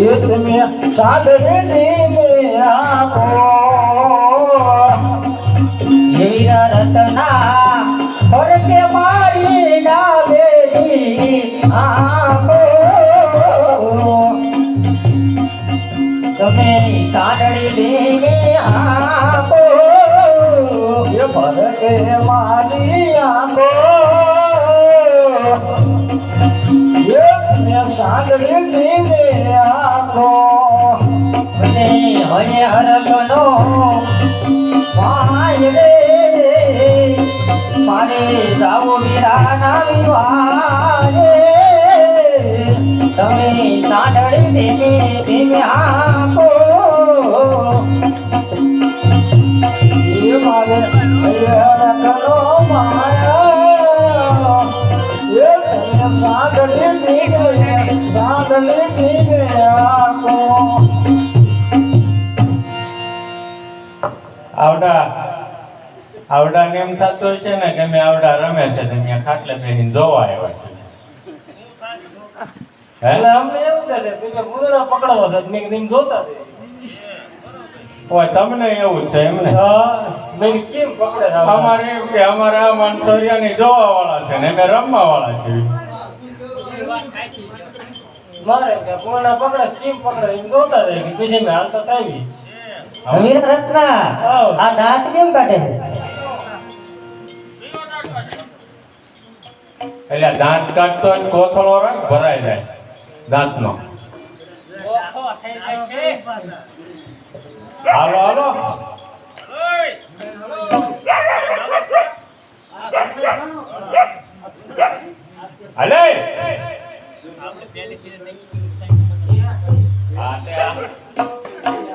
इसमें सागर जी मेरा को हीरा रतना और के मारी ना बेरी आपो तुम्हें सागर जी मेरा को ये भर के मारी आंखों ये તમે સાંડળી દેને દેને આપો આવડા. આવડાને એમ થતું છે ને કે મેં આવડા રમે છે ને અહીંયા ખાટલે બેસીને જોવા આવ્યા છે. એટલે અમને એમ છે કે પેલા મુદડા પકડવા છે મેં કીધું જોતા છે ઓય તમને એવું છે એમને હા મેં કેમ પકડે અમારે એમ કે અમારા આ માનસોરિયાની જોવા વાળા છે ને અમે રમવા વાળા છે. મારે કે પૂર્ણા પકડે કેમ પકડે? એમ જોતા રહે કે પછી મેં હાલતા આવી. વીર રત્ના. આ દાંત કેમ કાઢે છે? એટલે દાંત કાઢતો કોથળો રાખ ભરાઈ જાય. દાંતનો. હાલો હાલો.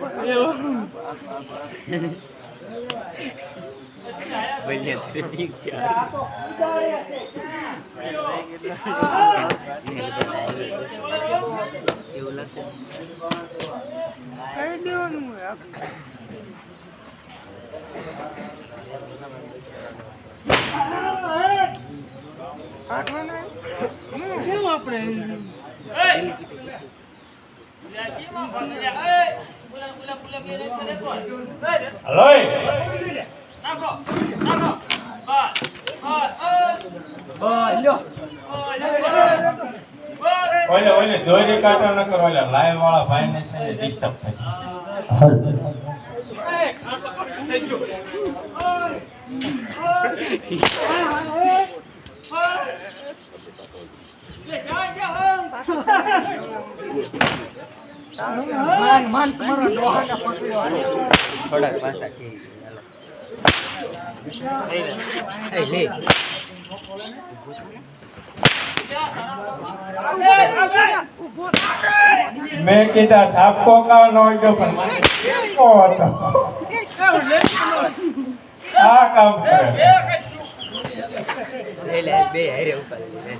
પકડવાનું છે. અને હું છે તમારે તમારે હાલો એ. ઓલે ઓલે દોરી કાઢો ન કરો ઓલે વાળા ભાઈને છે ડિસ્ટર્બ થોડાક પાછા કે મેં કીધા સાપકો કાળ નો ગયો પણ મને હતો આ કામ કરે લે લે બે હારે ઉપર લે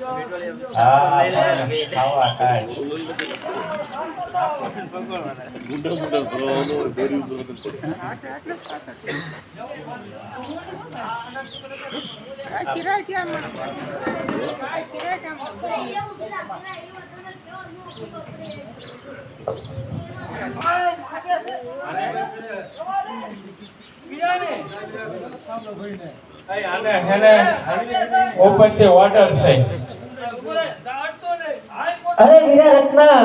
હા પણ ખાવા ખાય આને હેને ઉપરથી ઓર્ડર છે. અરે વીરા રત્ના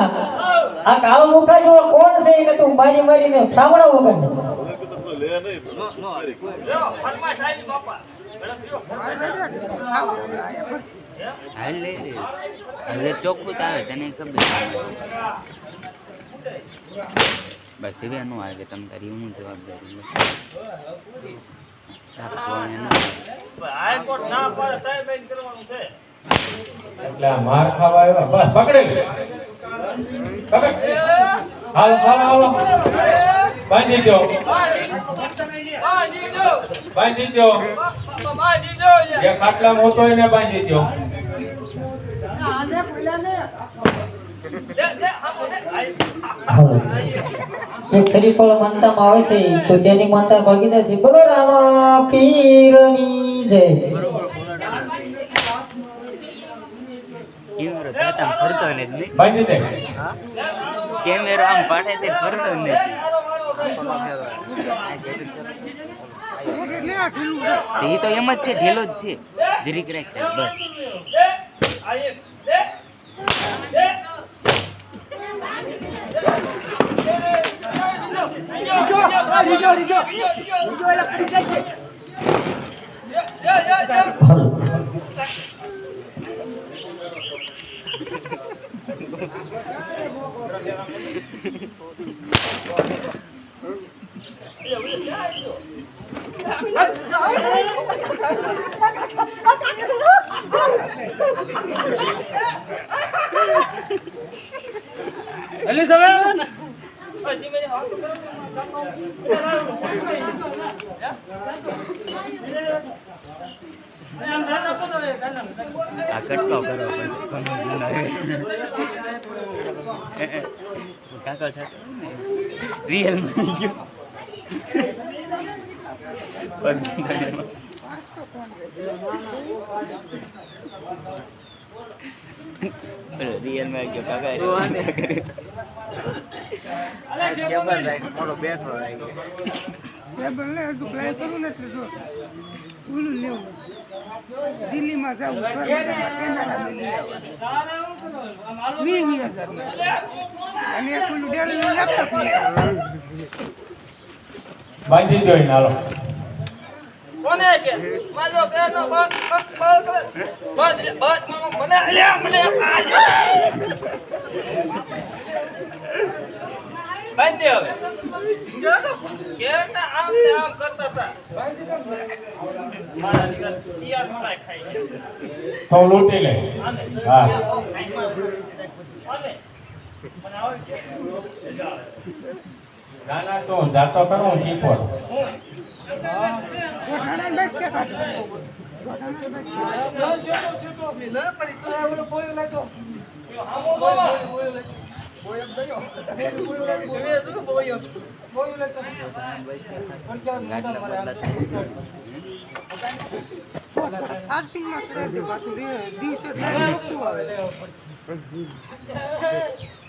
આ કાવ મુખા જો કોણ છે? એને તું મારી મારીને લે લે હવે ચોખ્ખું આવે તને ખબર બસ હવે નું આવે તમે તારી હું જવાબદારી હાઈકોર્ટ ના પાડે તય બેન કરવાનું છે એટલે માર ખાવા આવ્યા. બસ, પકડે. પકડ. હાલ હાલ, હાલો. બાંધી દો. બાંધી દો. જે ખાટલા મોટો એને બાંધી દો. એક શરીફળ માનતામાં આવે છે તો તેની માનતા ભાગી નથી. બોલો રામા પીરની જય. કેમેરો આમ પાડે તે ફરતો નથી. એ તો એમ જ છે ઢીલો જ છે. જરીક રાખ ખાલી, બસ આ કટકો કરો કાકો થતો રિયલમાં ગયો. રિયલ માં ગયો કાકા ટેબલ ને તું પ્લાય કરું ને એટલે જો ઓલું લેવું દિલ્હીમાં જવું કેનેડા લઈ લેવા વીસ વીસ હજાર અને એક ઓલું ડેલનું લેપટોપ લઈ આવવાનું. બાંધી દો એને હાલો તો લૂંટી લે હા ના ના તો હું જાતો કરું હું શીખવાડું ગોઠાણાની બાઈક કે કાઢો? ગોઠાણાની બાઈક કે? ચાર્જિંગમાં ચડાવી દે પાછું રે- ડીશ એટલે ઓછું આવે લાઈટ ચડાવી દો ચાર્જિંગ આમાં કેટલી છે બત્રીસ હા, હા, હા. કઈ આમાં આજે વગ